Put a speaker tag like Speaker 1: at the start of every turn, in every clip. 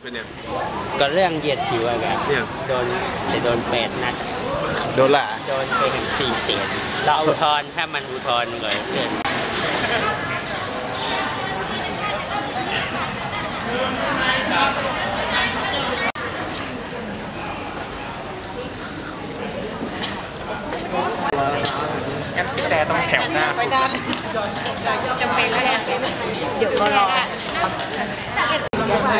Speaker 1: เป็นเนี่ย
Speaker 2: ก็เรื่องเหยียดผิวอะครับ
Speaker 1: เนี่ย
Speaker 2: โดนแต่โดนแปดนัด
Speaker 1: โดนละ
Speaker 2: โดนไปถึงสี่เสียนเราอุทธรณ์ถ้ามันอุทธรณ์ก็เกิน
Speaker 1: แต่ต้องแถวหน้า
Speaker 3: จำเป็นแล้วแหละเดี๋ยวก็รอ ไป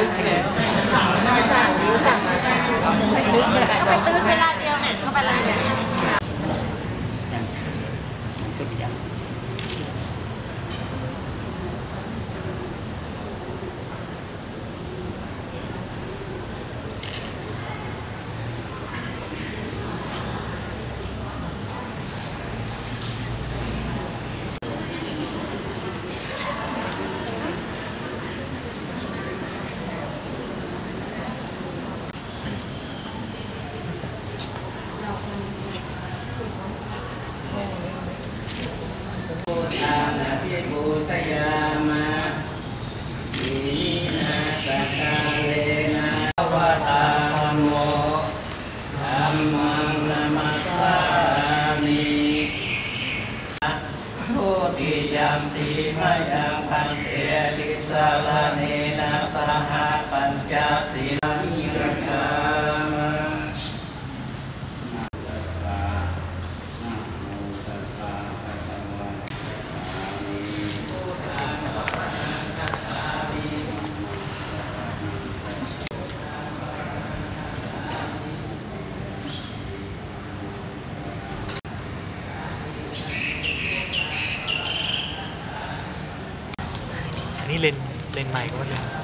Speaker 3: ตื้นเวลาเดียวเนี่ยเข้าไปเลย
Speaker 2: บูชยามาอินาสกาเนี่ย สาลาเนนะสหปัญจศีลานิร
Speaker 4: เลนเลนใหม่ก็ว่าเลน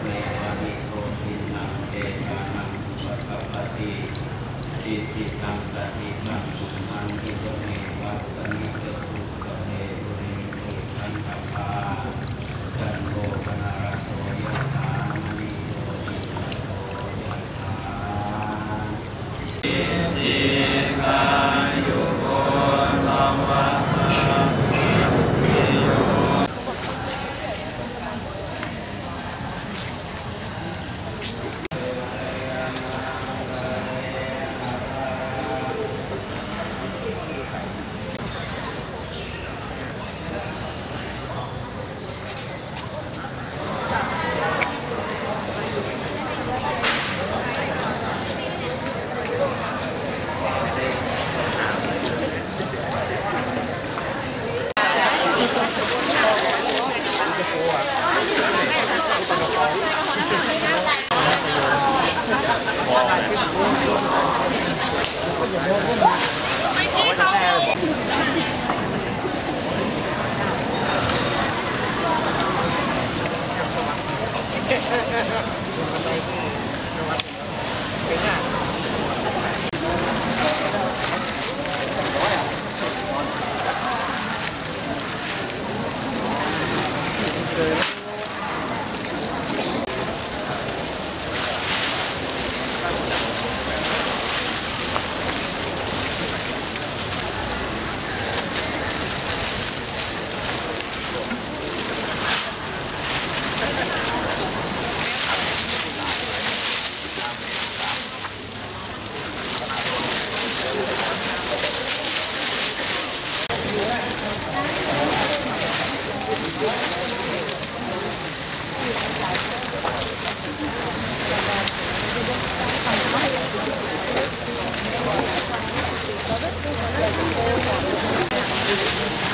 Speaker 5: เมวะมิโตทินังเตชะนังวัฏปฏิสิทธิตังปฏิมังสุมังอิโตเมวัตมิเตสุปะเนตุ Thank you.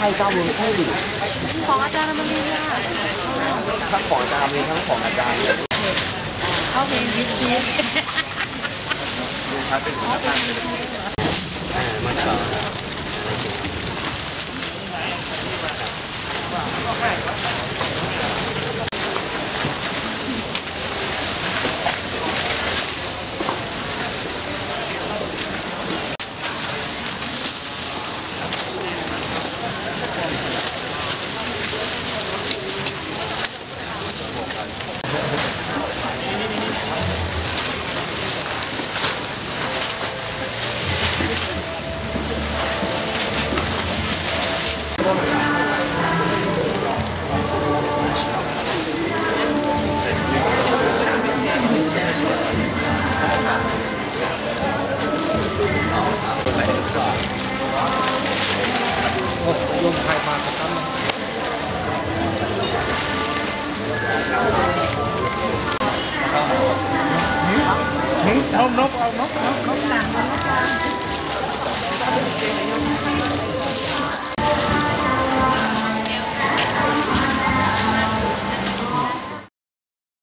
Speaker 3: ของอาจารย์มันดีอะ
Speaker 1: ทั้งของอาจารย์มีทั้งของอาจารย์เลย
Speaker 3: เขาเป็นวิทยา
Speaker 1: ดูครับเป็นของอาจารย์
Speaker 3: hai ba cái tấn nốt nốt nốt nốt nốt nốt